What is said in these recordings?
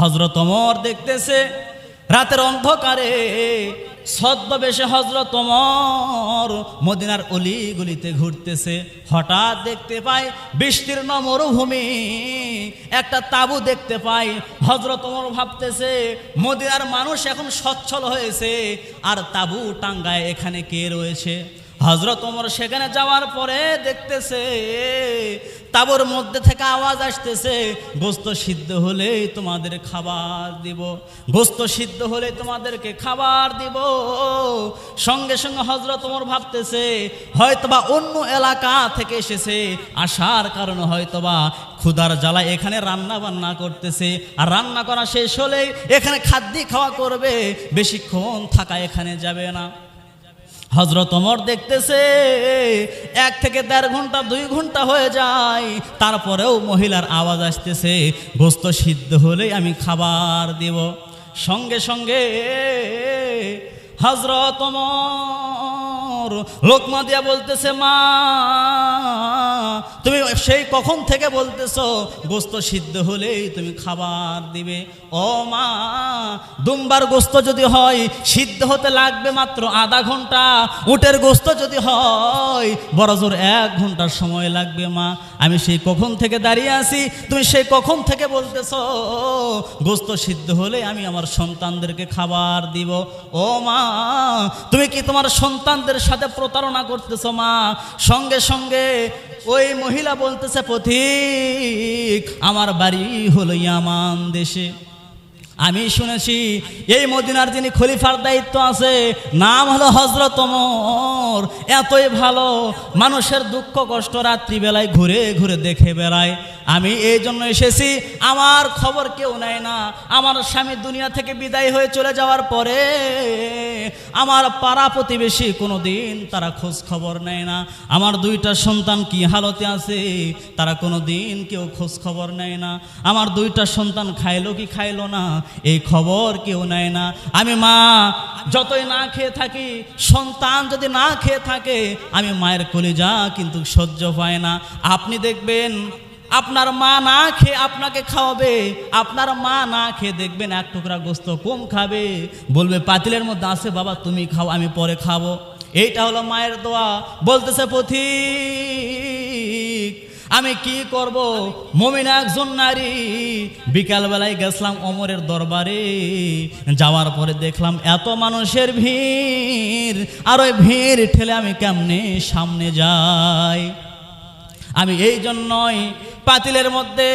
হজরত ওমর দেখতেছে, রাতের অন্ধকারে ছদ্মবেশে হজরত ওমর মদিনার অলি গলিতে ঘুরতেছে। হঠাৎ দেখতে পায় বিস্তীর্ণ মরুভূমি একটা তাবু দেখতে পাই। হজরত ওমর ভাবতেছে, মদিনার মানুষ এখন সচ্ছল হয়েছে, আর তাবু টাঙ্গায় এখানে কে রয়েছে? হজরত ওমর সেখানে যাওয়ার পরে দেখতেছে, তাবুর মধ্যে থেকে আওয়াজ আসতেছে, গোস্ত সিদ্ধ হলেই তোমাদের খাবার দিব, গোস্ত সিদ্ধ হলে তোমাদেরকে খাবার দিব। সঙ্গে সঙ্গে হজরত ওমর ভাবতেছে, হয়তোবা অন্য এলাকা থেকে এসেছে, আসার কারণে হয়তোবা ক্ষুধার জ্বালা এখানে রান্না বান্না করতেছে, আর রান্না করা শেষ হলেই এখানে খাদ্য খাওয়া করবে, বেশিক্ষণ থাকা এখানে যাবে না। হজরত অমর দেখতেছে, এক থেকে দেড় ঘণ্টা, দুই ঘণ্টা হয়ে যায়, তারপরেও মহিলার আওয়াজ আসতেছে, গোস্ত সিদ্ধ হলেই আমি খাবার দেব। সঙ্গে সঙ্গে হজরত অমর লোকমা দিয়া বলতেছে, মা তুমি সেই কখন থেকে বলতেছো? গোস্ত সিদ্ধ হলেই তুমি খাবার দিবে। ও মা, দুম্বার গোস্ত যদি হয়, সিদ্ধ হতে লাগবে মাত্র আধা ঘণ্টা। উটের গোস্ত যদি হয়, বড় জোর এক ঘণ্টার সময় লাগবে মা। আমি সেই কখন থেকে দাঁড়িয়ে আছি? তুমি সেই কখন থেকে বলতেছো? গোস্ত সিদ্ধ হলে আমি আমার সন্তানদেরকে খাবার দিব। ও মা, তুমি কি তোমার সন্তানদের সাথে প্রতারণা করতেছো মা? সঙ্গে সঙ্গে ওই মহিলা বলতেছে পথিক আমার বাড়ি হলো ইয়ামান দেশে। আমি শুনেছি এই মদিনার যিনি খলিফার দায়িত্ব আছে, নাম হলো হজরত ওমর। এতই ভালো, মানুষের দুঃখ কষ্ট রাত্রিবেলায় ঘুরে ঘুরে দেখে বেড়ায়। আমি এই জন্য এসেছি, আমার খবর কেউ নেয় না। আমার স্বামী দুনিয়া থেকে বিদায় হয়ে চলে যাওয়ার পরে আমার পাড়া প্রতিবেশী কোনো দিন তারা খোঁজ খবর নেয় না। আমার দুইটা সন্তান কি হালতে আছে, তারা কোনো দিন কেউ খোঁজ খবর নেয় না। আমার দুইটা সন্তান খাইলো কি খাইলো না এই খবর কেউ নেয় না। আমি মা, যতই না খেয়ে থাকি, সন্তান যদি না খেয়ে থাকে, আমি মায়ের কলিজা কিন্তু সহ্য পায় না। আপনি দেখবেন, আপনার মা না খেয়ে আপনাকে খাওয়াবে, আপনার মা না খেয়ে দেখবেন এক টুকরা গোস্ত কম খাবে। বলবে, পাতিলের মধ্যে আছে, বাবা, তুমি খাও, আমি পরে খাব। এইটা হলো মায়ের দোয়া। বলতেছে পথিক আমি কি করব? মমিনা একজন নারী। বিকালবেলায় গেছিলাম অমরের দরবারে। যাওয়ার পরে দেখলাম এত মানুষের ভিড়। আর ওই ভিড় ঠেলে আমি কেমনে সামনে যাই? আমি এই জন্যই পাতিলের মধ্যে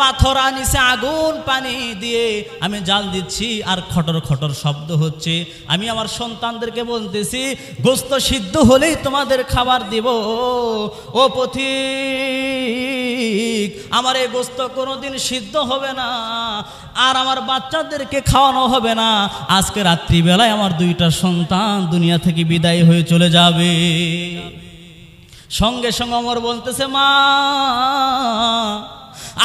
পাথর আনিছে, আগুন পানি দিয়ে আমি জাল দিচ্ছি, আর খটর খটর শব্দ হচ্ছে। আমি আমার সন্তানদেরকে বলতেছি, গোস্ত সিদ্ধ হলেই তোমাদের খাবার দিব। ও পথিক, আমার এই গোস্ত কোনোদিন সিদ্ধ হবে না, আর আমার বাচ্চাদেরকে খাওয়ানো হবে না। আজকে রাত্রিবেলায় আমার দুইটা সন্তান দুনিয়া থেকে বিদায় হয়ে চলে যাবে। সঙ্গে সঙ্গে অমর বলতেছে, মা,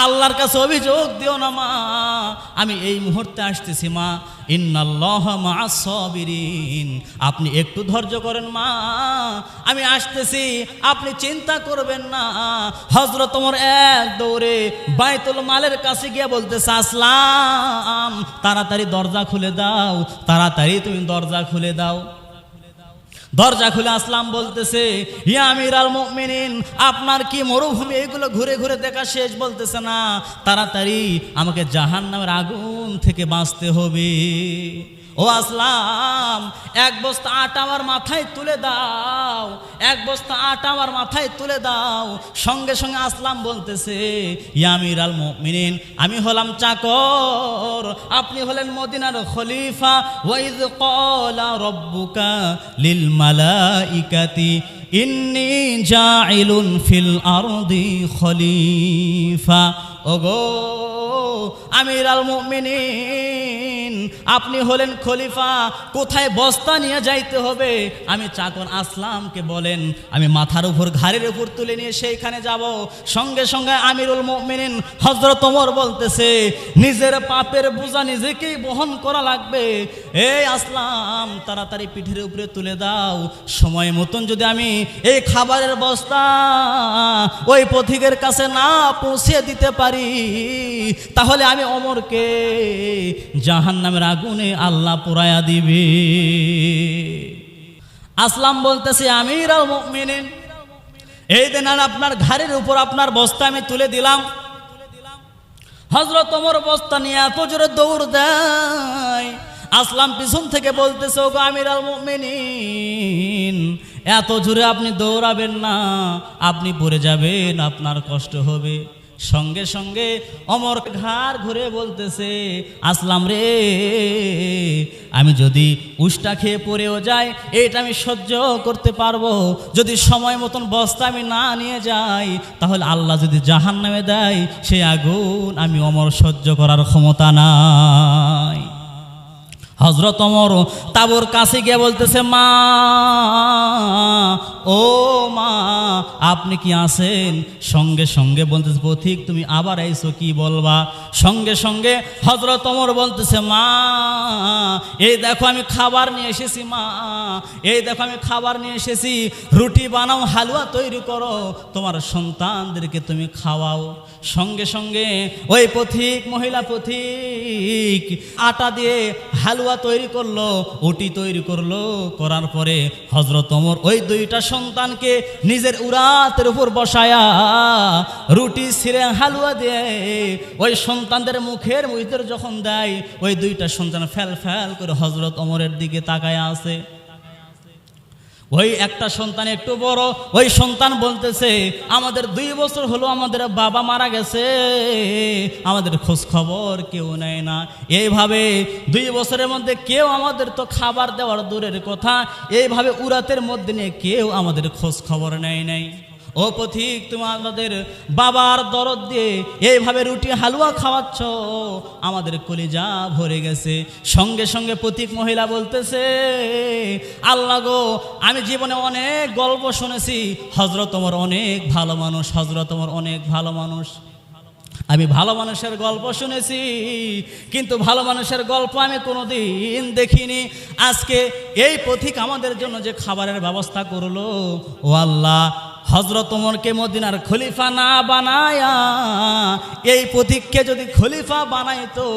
আল্লাহর কাছে অভিযোগ দিও না, মা। আমি এই মুহূর্তে আসতেছি, মা। ইন্নাল্লাহ মা সবিরিন আপনি একটু ধৈর্য করেন, মা। আমি আসতেছি, আপনি চিন্তা করবেন না। হজরত তোমার এক দৌড়ে বাইতুল মালের কাছে গিয়ে বলতেছে, আসলাম। তাড়াতাড়ি দরজা খুলে দাও। তাড়াতাড়ি তুমি দরজা খুলে দাও। দরজা খুলে আসলাম বলতেছে, ইয়া আমির আল মুমিনিন, আপনার কি মরুভূমি এগুলো ঘুরে ঘুরে দেখা শেষ? বলতেছে, না, তাড়াতাড়ি আমাকে জাহান নামের আগুন থেকে বাঁচতে হবে। ও আসলাম, এক বস্তা আটা আমার মাথায় তুলে দাও, এক বস্তা আটা আমার মাথায় তুলে দাও। সঙ্গে সঙ্গে আসলাম বলতেছে ইয়ামির আল মুমিনিন, আমি হলাম চাকর, আপনি হলেন মদিনার খলিফা। ওয়াইদ ক্বালা রব্বুকা লিল মালাইকাতি, ইন্নি জাইলুন ফিল আরদি খলিফা। ওগো আমির আল মুমিনিন আপনি হলেন খলিফা, কোথায় বস্তা নিয়ে যাইতে হবে? আমি চাকর আসলামকে বলেন, আমি মাথার উপর ঘাড়ের উপর তুলে নিয়ে সেইখানে যাব। সঙ্গে সঙ্গে আমিরুল মুমিনিন হজরত ওমর বলতেছে, নিজের পাপের বোঝা নিজেকেই বহন করা লাগবে। এই আসলাম, তাড়াতাড়ি পিঠের উপরে তুলে দাও। সময় মতন যদি আমি এই খাবারের বস্তা ওই পথিকের কাছে না পৌঁছে দিতে পারি, তাহলে আমি অমরকে জাহান নামের আগুনে আল্লাহ পোড়ায়া দিবে। আসলাম বলতেছে আমির আল মুমিনিন, এই দিন আর আপনার ঘাড়ের উপর আপনার বস্তা আমি তুলে দিলাম। হজরত ওমর বস্তা নিয়ে এত জোরে দৌড় দেয়। আসলাম পিছন থেকে বলতেছে, ওগো আমির আল মুমিনিন, এত জোরে আপনি দৌড়াবেন না, আপনি পড়ে যাবেন, আপনার কষ্ট হবে। সঙ্গে সঙ্গে অমর ঘাড় ঘুরে বলতেছে, আসলাম রে, আমি যদি উষ্টা খেয়ে পড়েও যাই, এটা আমি সহ্য করতে পারব। যদি সময় মতন বস্তা আমি না নিয়ে যাই, তাহলে আল্লাহ যদি জাহান নামে দেয়, সে আগুন আমি অমর সহ্য করার ক্ষমতা নাই। হজরত অমর তাবর কাছে গিয়ে বলতেছে, মা, ও মা, আপনি কি আছেন? সঙ্গে সঙ্গে বলতেছে, পথিক, তুমি আবার আইসো, কি বলবা? সঙ্গে সঙ্গে হজরত অমর বলতেছে, মা এই দেখো আমি খাবার নিয়ে এসেছি, মা। এই দেখো আমি খাবার নিয়ে এসেছি। রুটি বানাও, হালুয়া তৈরি করো। তোমার সন্তানদেরকে তুমি খাওয়াও। সঙ্গে সঙ্গে ওই পথিক, মহিলা পথিক আটা দিয়ে হালুয়া তৈরি করল উটি তৈরি করল। করার পরে হজরত ওমর ওই দুইটা সন্তানকে নিজের উরাতের উপর বসায়া রুটি, ছিঁড়ে, হালুয়া দিয়ে ওই সন্তানদের মুখের মধ্যে যখন দেয়, ওই দুইটা সন্তান ফেল ফেল করে হজরত অমরের দিকে তাকায় আছে। ওই একটা সন্তান একটু বড়, ওই সন্তান বলতেছে, আমাদের দুই বছর হলো আমাদের বাবা মারা গেছে, আমাদের খোঁজ খবর কেউ নেয় না। এইভাবে দুই বছরের মধ্যে কেউ আমাদের তো খাবার দেওয়ার দূরের কথা, এইভাবে উরাতের মধ্যে নিয়ে কেউ আমাদের খোঁজ খবর নেয় নাই। ও পথিক, তুমি আমাদের বাবার দরদ দিয়ে এইভাবে রুটি হালুয়া খাওয়াচ্ছ, আমাদের কলিজা ভরে গেছে। সঙ্গে সঙ্গে পথিক মহিলা বলতেছে, আল্লাহ গো, আমি জীবনে অনেক গল্প শুনেছি হজরত অনেক ভালো মানুষ হজরত তোমার অনেক ভালো মানুষ। আমি ভালো মানুষের গল্প শুনেছি, কিন্তু ভালো মানুষের গল্প আমি কোনোদিন দেখিনি। আজকে এই পথিক আমাদের জন্য যে খাবারের ব্যবস্থা করল, ও আল্লাহ হজরত ওমরকে মদিনার খলিফা না বানায়া, এই প্রতীককে যদি খলিফা বানাইতো,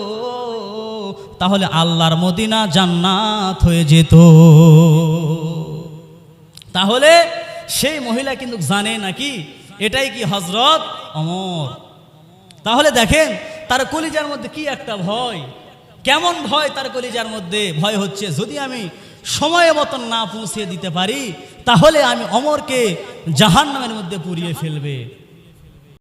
তাহলে আল্লাহর মদিনা জান্নাত হয়ে যেত। তাহলে সেই মহিলা কিন্তু জানে নাকি, এটাই কি হজরত অমর তাহলে দেখেন, তার কলিজার মধ্যে কি একটা ভয়। কেমন ভয় তার কলিজার মধ্যে? ভয় হচ্ছে, যদি আমি সময় মতন না পৌঁছে দিতে পারি তাহলে আমি অমরকে জাহান্নামের মধ্যে পুড়িয়ে ফেলবে।